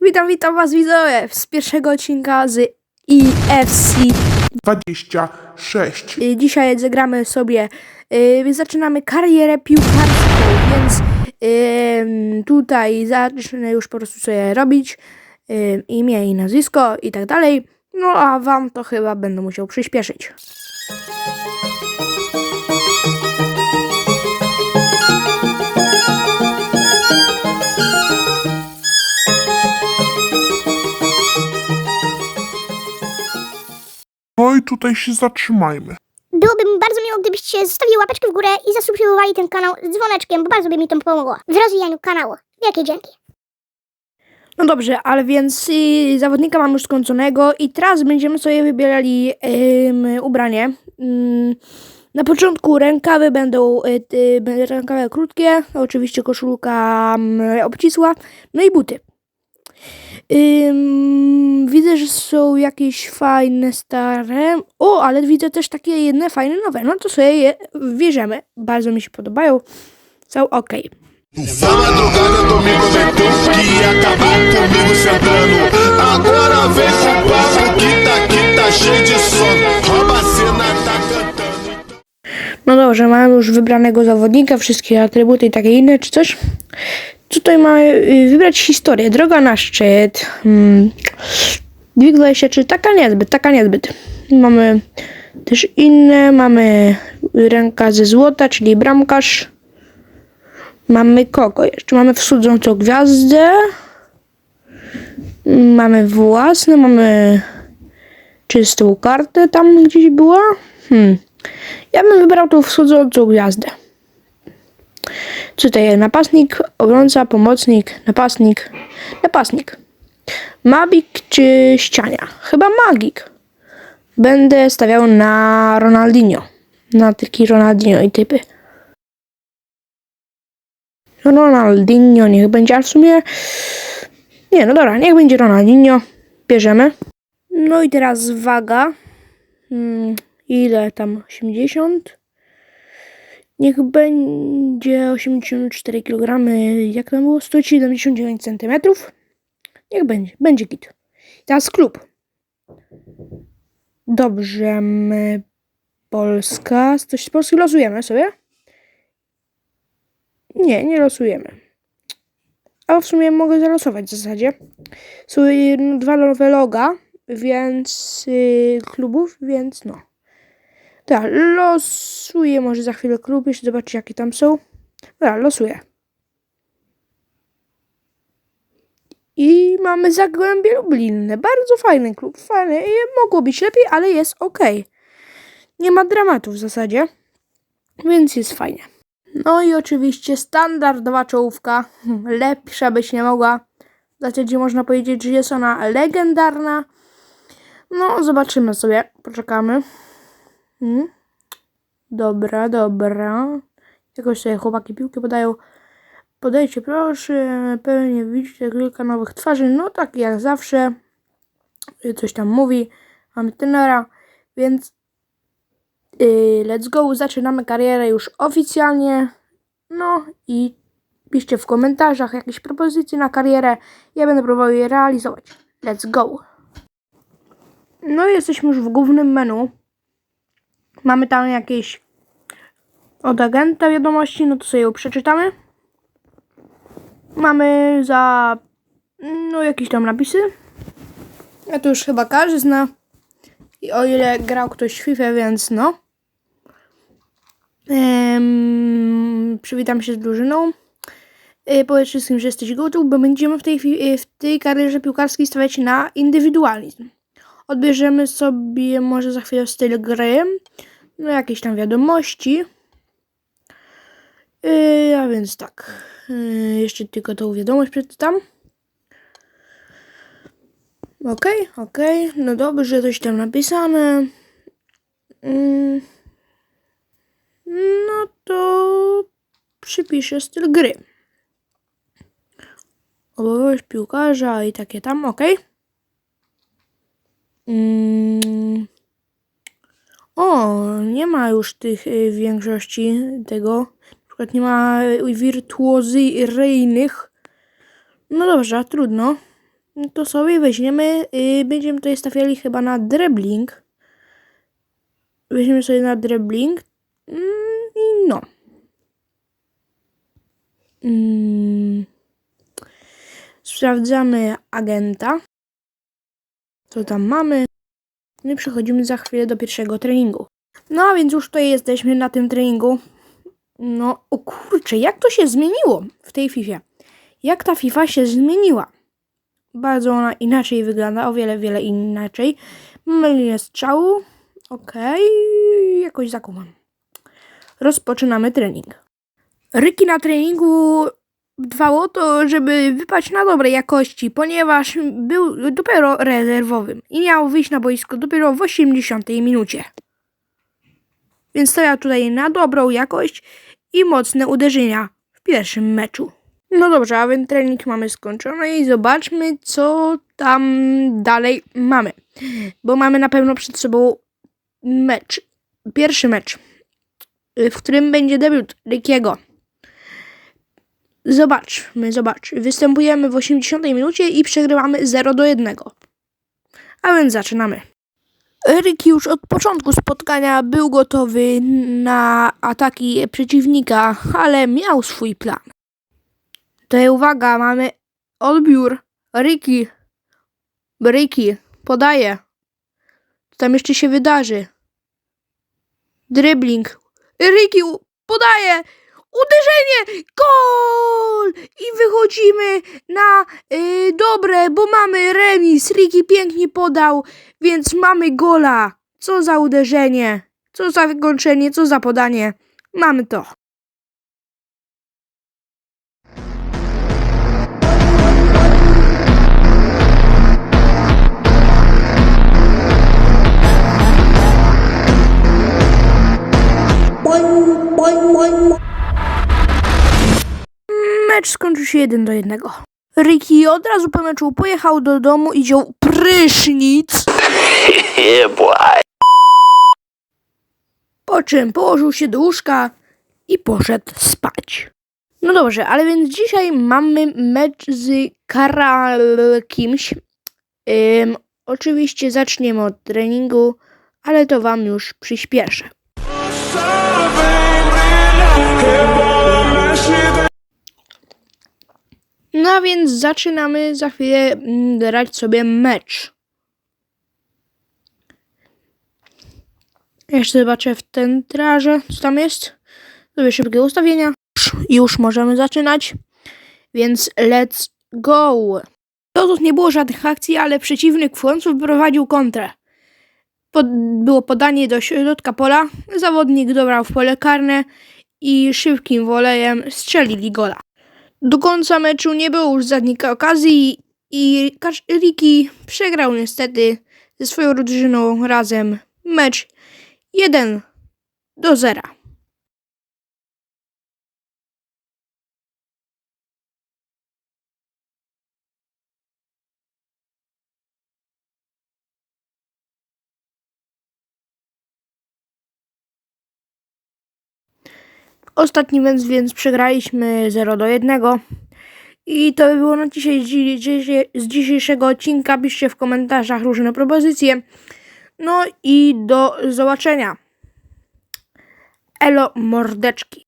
Witam, witam was widzowie z pierwszego odcinka z EFC. 26. Y, Dzisiaj zagramy sobie, y, zaczynamy karierę piłkarską, więc tutaj zacznę już po prostu sobie robić ym, imię i nazwisko i tak dalej. No a wam to chyba będę musiał przyspieszyć. No i tutaj się zatrzymajmy. Byłoby mi bardzo miło, gdybyście zostawili łapeczkę w górę i zasubskrybowali ten kanał z dzwoneczkiem, bo bardzo by mi to pomogło w rozwijaniu kanału. Wielkie dzięki. No dobrze, ale więc y, zawodnika mam już skończonego i teraz będziemy sobie wybierali ym, ubranie. Ym, na początku rękawy będą y, y, będą rękawy krótkie, oczywiście koszulka ym, obcisła, no i buty. Ym, widzę, że są jakieś fajne, stare. O, ale widzę też takie jedne fajne, nowe. No to sobie je bierzemy. Bardzo mi się podobają. Są ok. Madrugada domingo Agora cantando No dobrze, mamy już wybranego zawodnika, wszystkie atrybuty i takie inne, czy coś. Tutaj mamy wybrać historię. Droga na szczyt. Hmm. Dźwig 23, taka niezbyt, taka niezbyt. Mamy też inne, mamy ręka ze złota, czyli bramkarz. Mamy kogo jeszcze? Mamy wschodzącą gwiazdę. Mamy własne, mamy czystą kartę tam gdzieś była. Hmm. Ja bym wybrał tą wschodzącą gwiazdę. Tutaj? Napastnik, obrońca, pomocnik, napastnik, napastnik. Magik czy ściania? Chyba magik. Będę stawiał na Ronaldinho. Na taki Ronaldinho i typy. Ronaldinho niech będzie, a w sumie... Nie, no dobra, niech będzie Ronaldinho. Bierzemy. No i teraz waga. Hmm, ile tam? 80? Niech będzie 84 kg. Jak tam było? 179 cm. Niech będzie. Będzie git. Teraz klub. Dobrze. m, Polska. Coś z Polski losujemy sobie? Nie, nie losujemy. A w sumie mogę zalosować w zasadzie. Są dwa nowe loga, więc y, klubów, więc no. Tak, losuję może za chwilę klub, jeszcze zobaczyć jakie tam są. Dobra, losuję. I mamy Zagłębie Lublinne. Bardzo fajny klub, fajny. Mogło być lepiej, ale jest ok. Nie ma dramatu w zasadzie, więc jest fajnie. No i oczywiście standardowa czołówka. Lepsza być nie mogła. W zasadzie można powiedzieć, że jest ona legendarna. No, zobaczymy sobie. Poczekamy. Hmm. Dobra, dobra. Jakoś sobie chłopaki piłki podają. Podajcie proszę, pewnie widzicie kilka nowych twarzy. No tak jak zawsze. Coś tam mówi. Mamy tenera, więc yy, let's go. Zaczynamy karierę już oficjalnie. No i piszcie w komentarzach jakieś propozycje na karierę. Ja będę próbował je realizować. Let's go. No i jesteśmy już w głównym menu. Mamy tam jakieś od agenta wiadomości, no to sobie ją przeczytamy. Mamy za no jakieś tam napisy. Ja to już chyba każdy zna. I o ile grał ktoś w FIFA, więc no. Ehm, przywitam się z drużyną. E, powiedz wszystkim, że jesteś gotów, bo będziemy w tej, e, w tej karierze piłkarskiej stawiać na indywidualizm. Odbierzemy sobie może za chwilę styl gry, no jakieś tam wiadomości. Yy, a więc tak, yy, jeszcze tylko tą wiadomość przeczytam. Okej, okej, no dobrze, coś tam napisane. Yy, no to przypiszę styl gry. Obowiązek piłkarza i takie tam, okej. Mm. O, nie ma już tych y, większości tego. Na przykład nie ma y, wirtuozyjnych. No dobrze, trudno. to sobie weźmiemy, yy, będziemy tutaj stawiali chyba na dribbling. Weźmiemy sobie na dribbling. Mm, I no. Mm. Sprawdzamy agenta. Co tam mamy? No i przechodzimy za chwilę do pierwszego treningu. No a więc już tutaj jesteśmy na tym treningu. No, o kurczę, jak to się zmieniło w tej FIFA? Jak ta FIFA się zmieniła? Bardzo ona inaczej wygląda, o wiele, wiele inaczej. Mamy linię strzału. Okej, jakoś zakumam. Rozpoczynamy trening. Ryki na treningu dbał o to, żeby wypaść na dobrej jakości, ponieważ był dopiero rezerwowym i miał wyjść na boisko dopiero w 80 minucie. Więc stawiał tutaj na dobrą jakość i mocne uderzenia w pierwszym meczu. No dobrze, a więc trening mamy skończony i zobaczmy, co tam dalej mamy. Bo mamy na pewno przed sobą mecz. Pierwszy mecz, w którym będzie debiut Rykiego. Zobaczmy, zobacz. Występujemy w 80 minucie i przegrywamy 0 do 1. A więc zaczynamy. Ryki już od początku spotkania był gotowy na ataki przeciwnika, ale miał swój plan. Tutaj uwaga, mamy odbiór. Ryki. Ryki podaje. Co tam jeszcze się wydarzy? Dribbling. U- podaje. Uderzenie! Gol! I wychodzimy na y, dobre, bo mamy remis. Ricky pięknie podał, więc mamy gola. Co za uderzenie, co za wykończenie, co za podanie. Mamy to. Mecz skończył się 1 do 1. Ricky od razu po meczu pojechał do domu i wziął prysznic. Po czym położył się do łóżka i poszedł spać. No dobrze, ale więc dzisiaj mamy mecz z Karal kimś. Oczywiście zaczniemy od treningu, ale to wam już przyspieszę. No więc zaczynamy za chwilę mm, grać sobie mecz. Jeszcze zobaczę w ten traże, co tam jest. Zrobię szybkie ustawienia. Już, możemy zaczynać. Więc let's go. Dotąd nie było żadnych akcji, ale przeciwnik w końcu wyprowadził kontrę. Pod, było podanie do środka pola. Zawodnik dobrał w pole karne i szybkim wolejem strzelili gola. Do końca meczu nie było już żadnych okazji i Ricky przegrał niestety ze swoją drużyną razem mecz 1 do 0. Ostatni więc, więc przegraliśmy 0 do 1. I to by było na dzisiaj dzi- dzi- z dzisiejszego odcinka. Piszcie w komentarzach różne propozycje. No i do zobaczenia. Elo mordeczki.